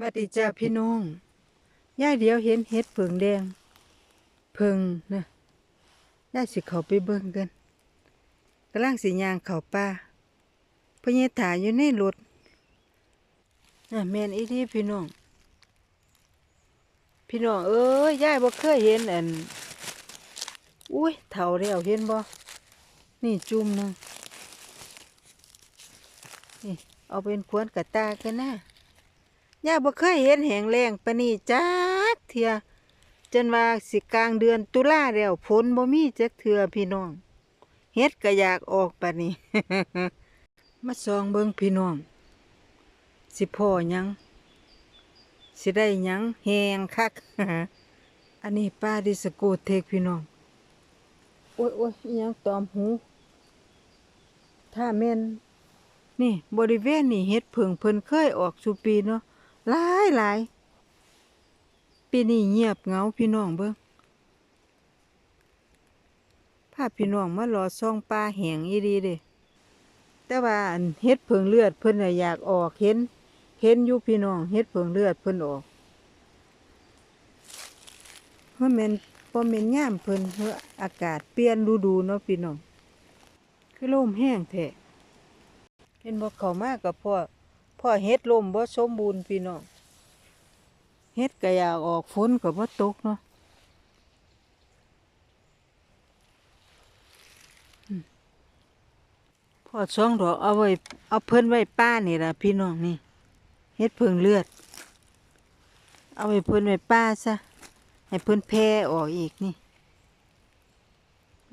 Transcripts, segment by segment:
วัดดีจ้าพี่น้องย่ายเดียวเห็นเห็ดเผิงแดงเผิงนะย่ายสิเขาไปเบิ่งกันกำลังสิย่างเขาป่าพญถ่ายอยู่ในรถน่ะแมนอีที่พี่น้อง พี่น้องเอ้ยย่ายบ่เคยเห็นอันอุ้ยเฒ่าแล้วเห็นบ่นี่จุ่มหนึงนี่เอาเป็นขวนกระตากันนะ ย่าบ่เคยเห็นแหงแรงปานนี้จักเทื่อจนว่าสิกลางเดือนตุลาแล้วฝนบ่มีจักเทื่อพี่น้องเฮ็ดก็อยากออกปานนี้ มาส่องเบิ่งพี่น้อง สิพ่อหยังสิได้หยังแหงคัก อันนี้ป้าดิสโกเทกพี่น้อง โอ้ยโอ้ยยังตอมหู ถ้าแม่นนี่บริเวณนี่เฮ็ดเผิงเพิ่นเคยออกสุปีเนาะ หลายหลายปีนี้เงียบเงาพี่น้องเบิ่งพาพี่น้องมารอซ่องปลาแหงอีดีเด้แต่ว่าเฮ็ดเผิงเลือดเพิ่นอยากออกเห็น เห็นอยู่พี่น้องเฮ็ดเผิงเลือดเพิ่นออกเพราะแม่นบ่แม่นยามเพิ่นเพราะอากาศเปลี่ยนฤดูเนาะพี่น้องคือลมแห้งแท้เห็นบ่เข้ามากับพ่อ พ่อเฮ็ดลมบ่สมบูรณ์พี่น้องเฮ็ดก็อยากออกฝนก็บ่ตกเนาะพ่อสองดอกเอาไว้เอาเพิ่นไว้ป้านี่ล่ะพี่น้องนี่เฮ็ดเพิ่งเลือด เอาไว้เพิ่นไว้ป้าซะให้เพิ่นแผ่ออกอีกนี่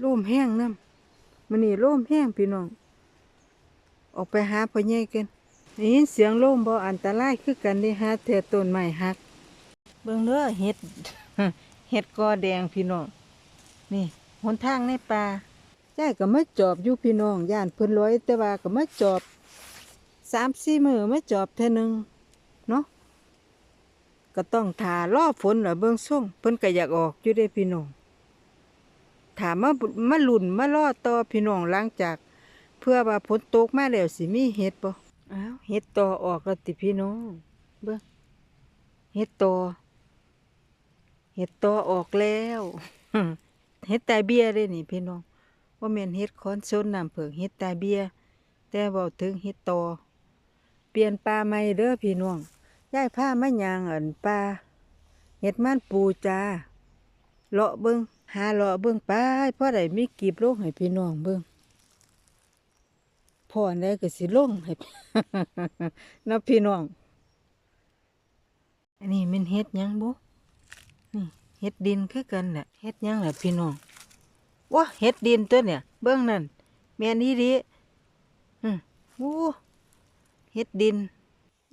ลมแห้งน้ำมื้อนี้ลมแห้งพี่น้อง ออกไปหาพ่อใหญ่กัน นเสียงลมบ่อันตรายคือกันได้หาแต่ต้นไม้หัก เบิ่งเด้อเห็ด เห็ดกอแดงพี่น้อง นี่หนทางในป่าย่ายก็มาจอบอยู่พี่น้องย่านเพิ่นร้อยแต่ว่าก็มาจอบสามสี่มือมาจอบเท่อหนึงเนาะก็ต้องถารอฝนล่ะเบิ่งส่งเพิ่นก็อยากออกอยู่เด้พี่น้องถามมามาลุ่นมารอต่อพี่น้องหลังจาก เพื่อว่าฝนตกมาแล้วสิมีเห็ดบ่ เห็ดตอออกแล้วติพี่น้องเบิ่งเห็ดตอเห็ดตอออกแล้วเห็ดตาเบี้ยเลยนี่พี่น้องว่าแม่นเห็ดคอนซนน้ำเผิงเห็ดตาเบี้ยแต่เว้าถึงเห็ดตอเปลี่ยนปลาใหม่เด้อพี่น้องย้ายผ้าไมายางอันปลาเห็ดมันปูจ้าเลาะเบิ่งหาเลาะเบิ่งไปเพราะไดมีกีบลงให้พี่น้องเบิ่ง พ่อได้ก็สิลงให้นะพี่น้อง อันนี้มันเฮ็ดยังบุนี่เฮ็ดดินคือกันแหละเฮ็ดยังแหละพี่น้องว้าเฮ็ดดินตัวเนี่ย เบื้องนั่นแม่นี่ดีอืมโอ้เฮ็ดดิน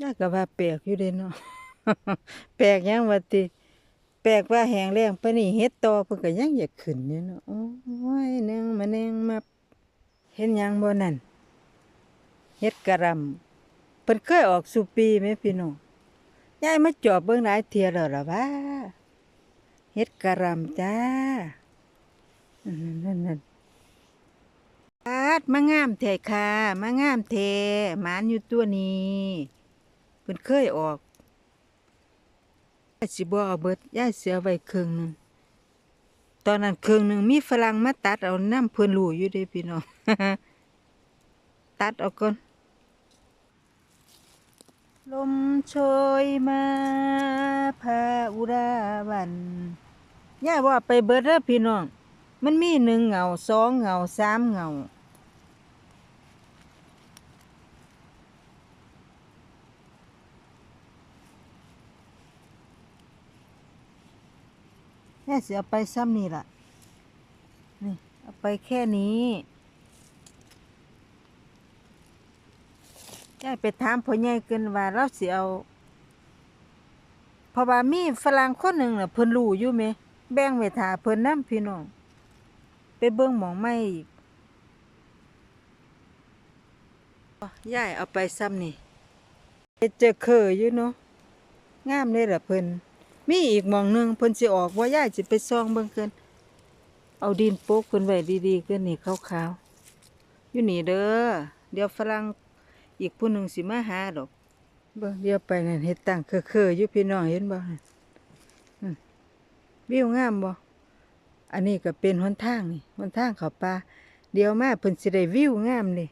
ย่าก็ว่าแปลกอยู่เด้เนาะแปลกยังว่าติแปลกว่าแหงแล้งปานนี้เฮ็ดต่อเพิ่นก็ยังอยากขึ้นอยู่เนาะโอ้ยหนึงมาแนึงมาเห็นยังบ่นั่น เฮ็ดกะรำเพิ่นเคยออกสุปีไหมพี่น้องยายมาจอบเบิ่งหลายเที่ยแล้วล่ะว่าเฮ็ดกะรำจ้านั่นนั่นปาดมางามแท้ค่ะมางามแท้หมานอยู่ตัวนี้เพิ่นเคยออกสิบ่เอาเบิดยายเสียไว้ครึ่งนึงตอนนั้นครึ่งหนึงมีฝรั่งมาตัดเอาน้ำเพิ่นรูอยู่เด้พี่น้องตัดออกก่อน ลมโชยมาพาอุราวันย่าว่าไปเบิดเด้อพี่น้อง มันมีหนึ่งเหงาสองเหงาสามเหงาแม่เสียไปซ้ำนี่ล่ะ นี่ เอาไปแค่นี้ ยายไปถามพ่อใหญ่เกินว่าเราสิเอาเพราะว่ามีฝรั่งคนหนึ่งน่ะเพิ่นรู้อยู่ไหม แบ่งไว้ท่าเพิ่นนํพี่น้อง ไปเบิ่งหมองไม่อีกยายเอาไปซ้ำนี่เฮ็ดเจอเคออยู่เนาะงามเลยล่ะเพิ่นมีอีกหมองหนึ่งเพิ่นสิออกว่ายายสิไปซองเบิ่งเกิน เอาดินโป๊กเพิ่นไว้ดีๆเกินนี่ขาวๆอยู่นี่เด้อเดี๋ยวฝรั่ง อีกผู้หนึ่งสิมาหาดอกเบิ่งเดียวไปนั่นเฮ็ดตั้งเคอๆอยู่พี่น้องเห็นบ่นั่นอืมวิวงามบ่อันนี้ก็เป็นหนทางนี่หนทางเข้าป่าเดี๋ยวมาเพิ่นสิได้วิวงามเลย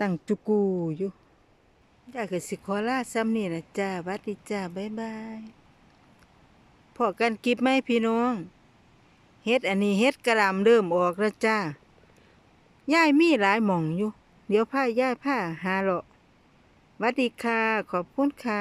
ตั้งจุกูอยู่จ้าก็สิขอลาซ้ำนี่ล่ะจ้าหวัดดีจ้าบ๊ายบายพอกันกิบไหมพี่น้อง เฮ็ดอันนี้เฮ็ดกระหลำเริ่มออกแล้วจ้ายายมีหลายหม่องอยู่ เดี๋ยวผ้าย่ายผ้าหาเลาะวัดดีค่ะ ขอบคุณค่ะ